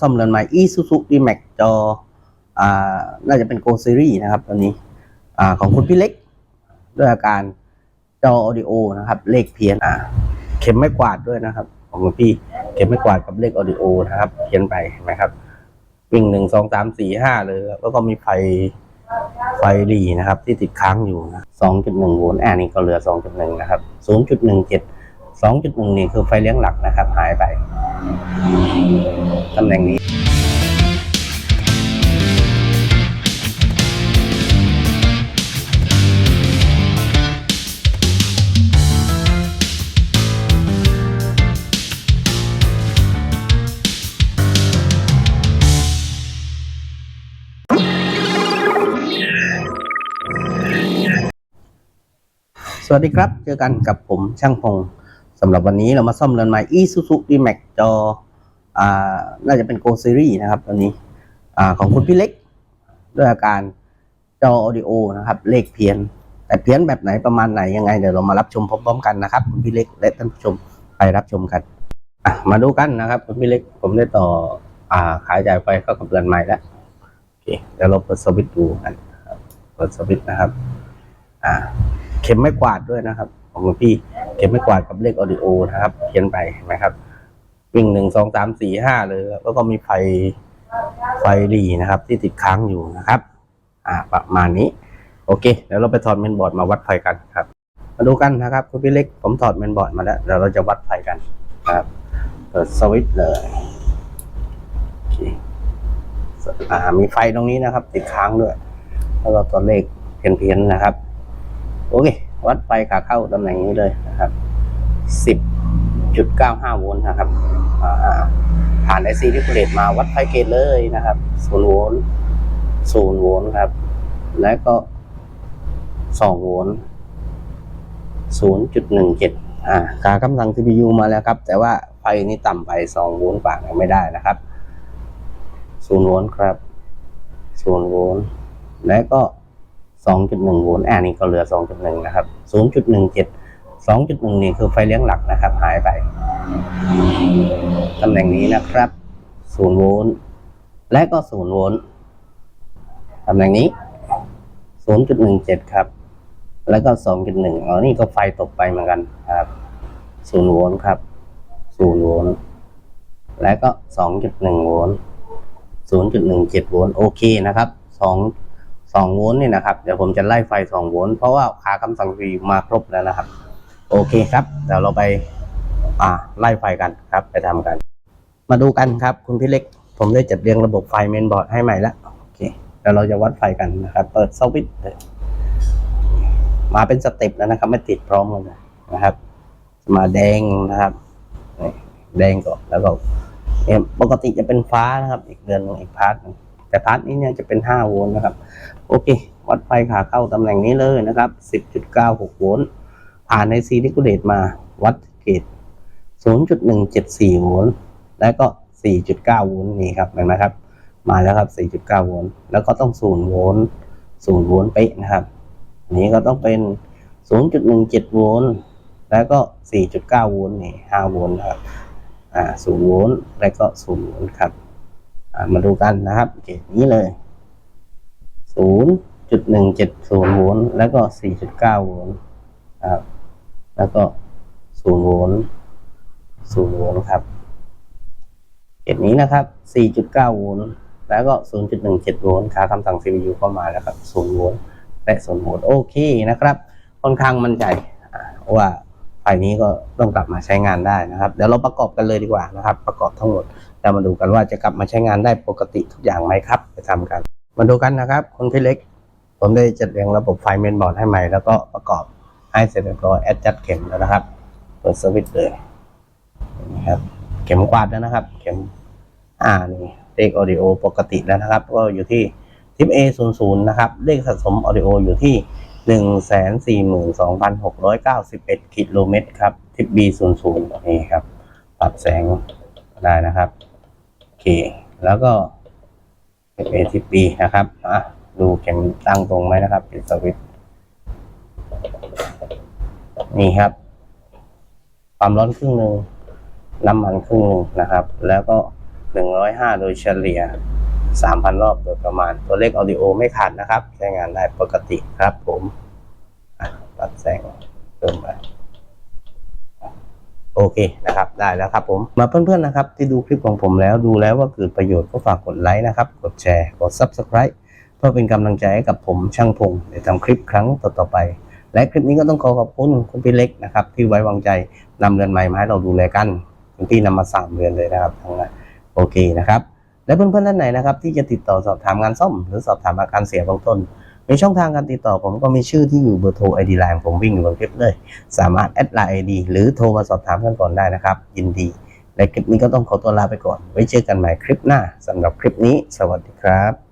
ซ่อมเรือนใหม่ Isuzu D-Max จออ่าน่าจะเป็น Go Series นะครับตัวนี้อ่าของคุณพี่เล็ก ด้วยอาการจอ audio นะครับ เลขเพี้ยนอ่าเข็มไม่กวาดด้วยนะครับ ของคุณพี่เข็มไม่กวาดกับเลข audio นะครับ เพี้ยนไปเห็นไหมครับวิ่งหนึ่งสองสามสี่ห้าเลย แล้วก็มีไฟไฟหลีนะครับ ที่ติดค้างอยู่นะสองจุดหนึ่งโวลต์อ่านี่ก็เหลือสองจุดหนึ่งนะครับศูนย์จุดหนึ่งเจ็ด สองจุดหนึ่งนี่คือไฟเลี้ยงหลักนะครับ หายไปตำแหน่งนี้สวัสดีครับ เจอกันกับผมช่างพงสำหรับวันนี้เรามาซ่อมเรือนใหม่ Isuzu D-Max จออ่าน่าจะเป็น Go Series นะครับตัวนี้อ่าของคุณพี่เล็ก ด้วยอาการจอ audio นะครับ เลขเพี้ยน แต่เพี้ยนแบบไหนประมาณไหนยังไงเดี๋ยวเรามารับชมพร้อมๆกันนะครับคุณพี่เล็กและท่านผู้ชมไปรับชมกันอะมาดูกันนะครับคุณพี่เล็กผมได้ต่ออ่าขายจ่ายไฟเข้ากับเรือนใหม่แล้วโอเคเดี๋ยวเราเปิดสวิตช์ดูกันเปิดสวิตช์นะครับ อ่า เข็มไม่กวาดด้วยนะครับ ของคุณพี่เข็มไม่กวาดกับเลขออดิโอนะครับเขียนไปนไหมครับ วิ่งหนึ่งสองสามสี่ห้าเลย แล้วก็มีไฟไฟหลีนะครับ ที่ติดค้างอยู่นะครับ อ่าประมาณนี้ โอเคเดี๋ยวเราไปถอดเมนบอร์ดมาวัดไฟกันครับ มาดูกันนะครับคุณพี่เล็กผมถอดเมนบอร์ดมาแล้วเดี๋ยวเราจะวัดไฟกันครับเปิดสวิตช์เลยโอเคอ่ามีไฟตรงนี้นะครับ ติดค้างด้วย แล้วก็ตัวเลขเพี้ยนๆนะครับ โอเค วัดไฟขาเข้าตำแหน่งนี้เลยนะครับ10.95โวลต์นะครับผ่านไอซีที่ผลิตมาวัดไฟเกตเลยนะครับ0โวลต์0โวลต์ครับ และก็2โวลต์0.17อ่าการคำสั่ง CPU มาแล้วครับ แต่ว่าไฟนี้ต่ำไป2โวลต์กว่ายังไม่ได้นะครับ0โวลต์ครับ0โวลต์และก็ 2.1 โวลต์อ่านี่ก็เหลือ 2.1 นะครับ 0.17 2.1 นี่คือไฟเลี้ยงหลักนะครับ หายไป ตำแหน่งนี้นะครับ 0 โวลต์และก็ 0 โวลต์ตำแหน่งนี้ 0.17 ครับ แล้วก็ 2.1อ๋อนี่ก็ไฟตกไปเหมือนกันครับ 0 โวลต์ครับ 0 โวลต์และก็ 2.1 โวลต์0.17 โวลต์โอเคนะครับ2 2โวลต์นี่นะครับ เดี๋ยวผมจะไล่ไฟ2โวลต์เพราะว่าขาคำสั่งวีมาครบแล้วนะครับ โอเคครับ เดี๋ยวเราไปอ่าไล่ไฟกันครับ ไปทำกัน มาดูกันครับ คุณพี่เล็ก ผมได้จัดเรียงระบบไฟเมนบอร์ดให้ใหม่แล้วโอเคเดี๋ยวเราจะวัดไฟกันนะครับ เปิดสวิตช์มาเป็นสเต็ปแล้วนะครับ ไม่ติดพร้อมกันเลยนะครับ มาแดงนะครับ แดงก่อนแล้วก็ปกติจะเป็นฟ้านะครับ อีกเดือนหนึงอีกพาร์ทหนึ่ง แต่พาร์ทนี้เนี่ยจะเป็น 5 โวลต์นะครับ โอเค วัดไฟขาเข้าตำแหน่งนี้เลยนะครับ 10.96 โวลต์ผ่านในซีลิคูเลตมาวัดเกต0.174 โวลต์แล้วก็ 4.9 โวลต์นี่ครับเห็นไหมครับ มาแล้วครับ 4.9 โวลต์แล้วก็ต้อง 0 โวลต์ 0 โวลต์เป๊ะนะครับอันนี้ก็ต้องเป็น 0.17 โวลต์แล้วก็ 4.9 โวลต์นี่ 5 โวลต์ครับ อ่า 0 โวลต์แล้วก็ 0 โวลต์ครับ มาดูกันนะครับเกตนี้เลย 0.170โวลต์แล้วก็ 4.9 โวลต์ครับ แล้วก็ 0 โวลต์ 0 โวลต์ครับเกตนี้นะครับ 4.9 โวลต์แล้วก็ 0.17 โวลต์ค่าคำสั่ง CPU เข้ามาแล้วครับ 0 โวลต์และ0โวลต์โอเคนะครับ ค่อนข้างมั่นใจว่าไฟนี้ก็ต้องกลับมาใช้งานได้นะครับ เดี๋ยวเราประกอบกันเลยดีกว่านะครับ ประกอบทั้งหมด แล้วมาดูกันว่าจะกลับมาใช้งานได้ปกติทุกอย่างไหมครับไปทำกัน มาดูกันนะครับคุณพี่เล็ก ผมได้จัดเรียงระบบไฟเมนบอร์ดให้ใหม่แล้วก็ประกอบให้เสร็จเรียบร้อยแอดจัดเข็มแล้วนะครับเปิดสวิตช์เลยนะครับเข็มกวาดแล้วนะครับ เข็มอ่านี่เลขออดิโอปกติแล้วนะครับ ก็อยู่ที่ทิป A 0 0นะครับ เลขสะสมออดิโออยู่ที่หนึ่งแสนสี่หมื่นสองพันหกร้อยเก้าสิบเอ็ดกิโลเมตรครับ ทิป B 0 0นี่ครับ ปรับแสงได้นะครับ เค แล้วก็ทิป A ทิป B นะครับอะดูเข็มตั้งตรงไหมนะครับ ปิดสวิตช์นี่ครับ ความร้อนครึ่งหนึ่งน้ำมันครึ่งหนึ่งนะครับ แล้วก็ 105 โดยเฉลี่ย 3,000 รอบโดยประมาณ ตัวเลขออดิโอไม่ขาดนะครับ ใช้งานได้ปกติครับผมอะตัดแสงเพิ่มไป โอเคนะครับได้แล้วครับผมมาเพื่อนๆนะครับที่ดูคลิปของผมแล้วดูแล้วว่าเกิดประโยชน์ก็ฝากกดไลค์นะครับกดแชร์กด Subscribe เพื่อเป็นกำลังใจให้กับผมช่างพงในทำคลิปครั้งต่อๆไป และคลิปนี้ก็ต้องขอขอบคุณคุณพี่เล็กนะครับที่ไว้วางใจนำเรือนใหม่มาให้เราดูแลกันคุณพี่นำมาสามเรือนเลยนะครับทั้งนั้นโอเคนะครับและเพื่อนๆท่านไหนนะครับที่จะติดต่อสอบถามงานซ่อม หรือสอบถามอาการเสียบื้องต้น ในช่องทางการติดต่อผมก็มีชื่อที่อยู่เบอร์โทรไอดีไลน์ผมวิ่งอยู่บนคลิปเลย สามารถแอดไลน์ไอดีหรือโทรมาสอบถามกันก่อนได้นะครับ ยินดีและคลิปนี้ก็ต้องขอตัวลาไปก่อน ไว้เจอกันใหม่คลิปหน้าสำหรับคลิปนี้ สวัสดีครับ